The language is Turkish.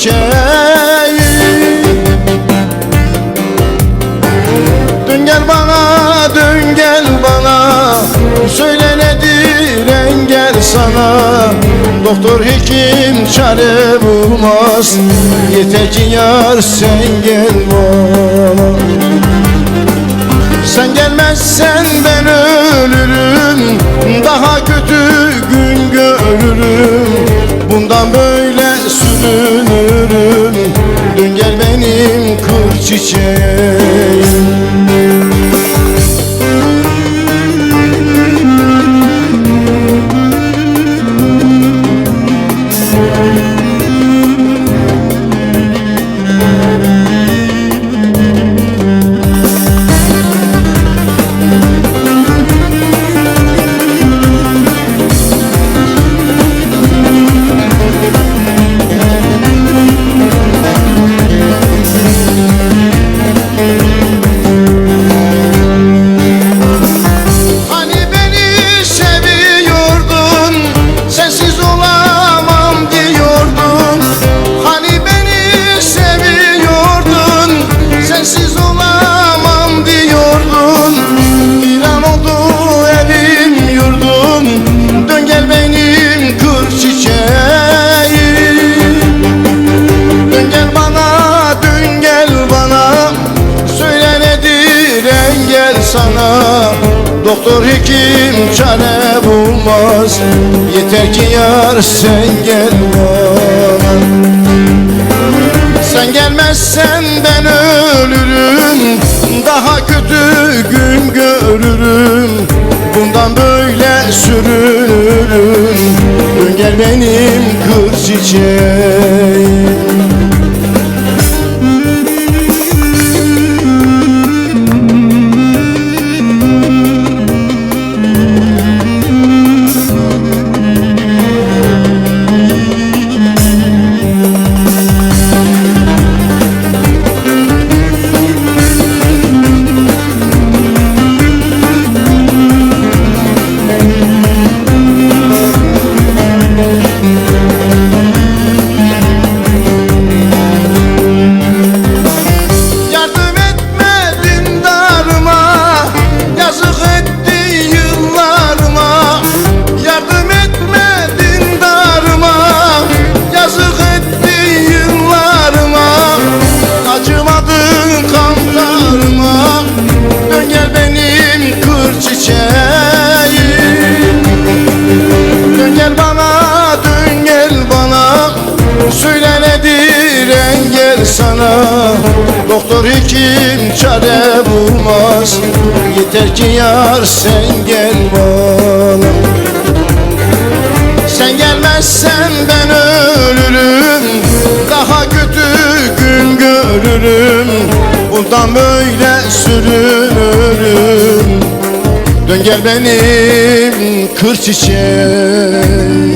çiçeği Dön gel bana, dön gel bana. Söyle nedir engel sana? Doktor hekim çare bulmaz. Yeter ki yar sen gel bana Sen gelmezsen ben ölürüm. Daha kötü Doktor hekim çare bulmaz. Yeter ki yar sen gel bana Sen gelmezsen ben ölürüm. Daha kötü gün görürüm. Bundan böyle sürünürüm Dön gel benim kır çiçeğim Doktor hekim çare bulmaz Yeter ki yar sen gel bana. Sen gelmezsen ben ölürüm. Daha kötü gün görürüm. Bundan böyle sürünürüm Dön gel benim kır çiçeğim